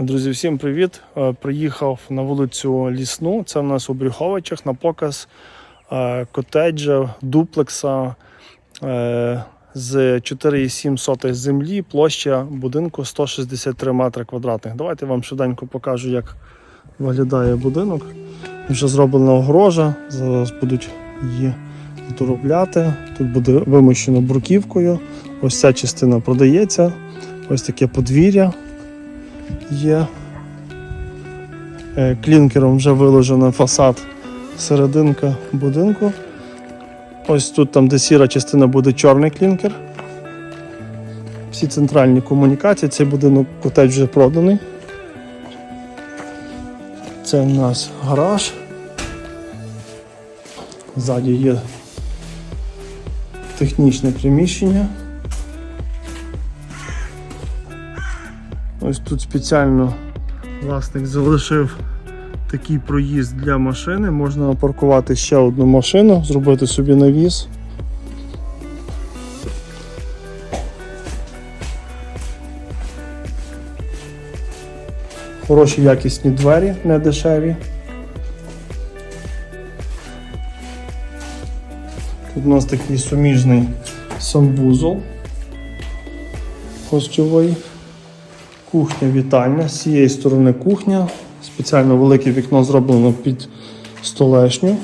Друзі, всім привіт! Е, Приїхав на вулицю Лісну. Це в нас у Брюховичах на показ е, котеджа, дуплекса е, з 4,7 землі, площа будинку 163 метри квадратних. Давайте вам швиденько покажу, як виглядає будинок. Вже зроблена огорожа, зараз будуть її доробляти. Тут буде вимощено бруківкою. Ось ця частина продається. Ось таке подвір'я є. Е, Клінкером вже виложено фасад серединка будинку. Ось тут, там, де сіра частина, буде чорний клінкер. Всі центральні комунікації, цей будинок котедж вже проданий. Це в нас гараж. Ззаді є технічне приміщення. Ось тут спеціально власник залишив такий проїзд для машини. Можна паркувати ще одну машину, зробити собі навіс. Хороші якісні двері, не дешеві. Тут у нас такий суміжний санвузол гостьовий. Кухня вітальня. З цієї сторони кухня. Спеціально велике вікно зроблено під столешню.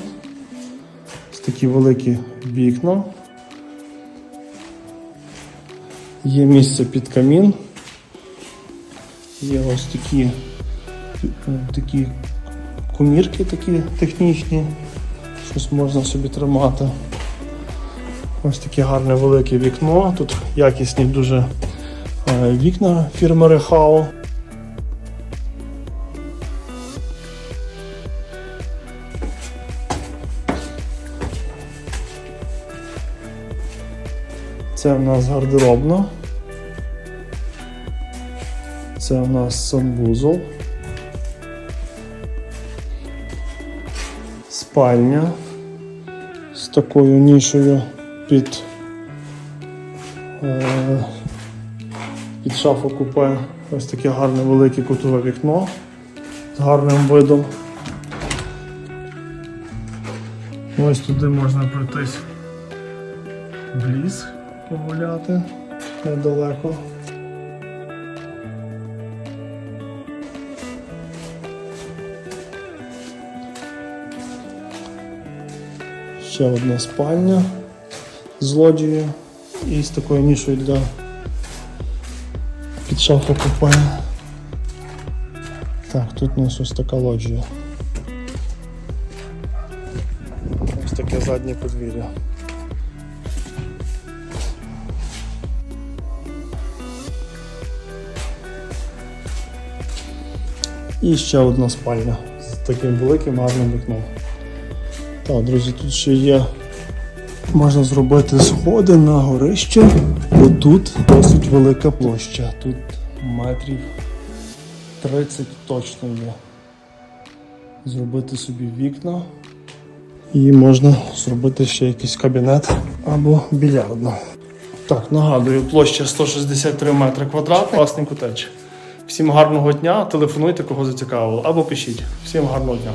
Ось такі великі вікна. Є місце під камін. Є ось такі, е, такі комірки такі технічні. Щось можна собі тримати. Ось таке гарне велике вікно. Тут якісні дуже вікна фірми Рехао. Це в нас гардеробна. Це в нас санвузол. Спальня з такою нішою під, е, під шафу купе. Ось таке гарне велике кутове вікно з гарним видом. Ось туди можна пройтись в ліс погуляти недалеко. Ще одна спальня з лоджією і з такою нішою для під шафу купе. Так, тут у нас ось така лоджія. Ось таке заднє подвір'я. І ще одна спальня з таким великим гарним вікном. Так, друзі, тут ще є. Можна зробити сходи на горище, бо тут досить велика площа. Тут метрів 30 точно є. Зробити собі вікна. І можна зробити ще якийсь кабінет або більярдну. Так, нагадую, площа 163 метри квадратних, власний котедж. Всім гарного дня, телефонуйте, кого зацікавило, або пишіть. Всім гарного дня.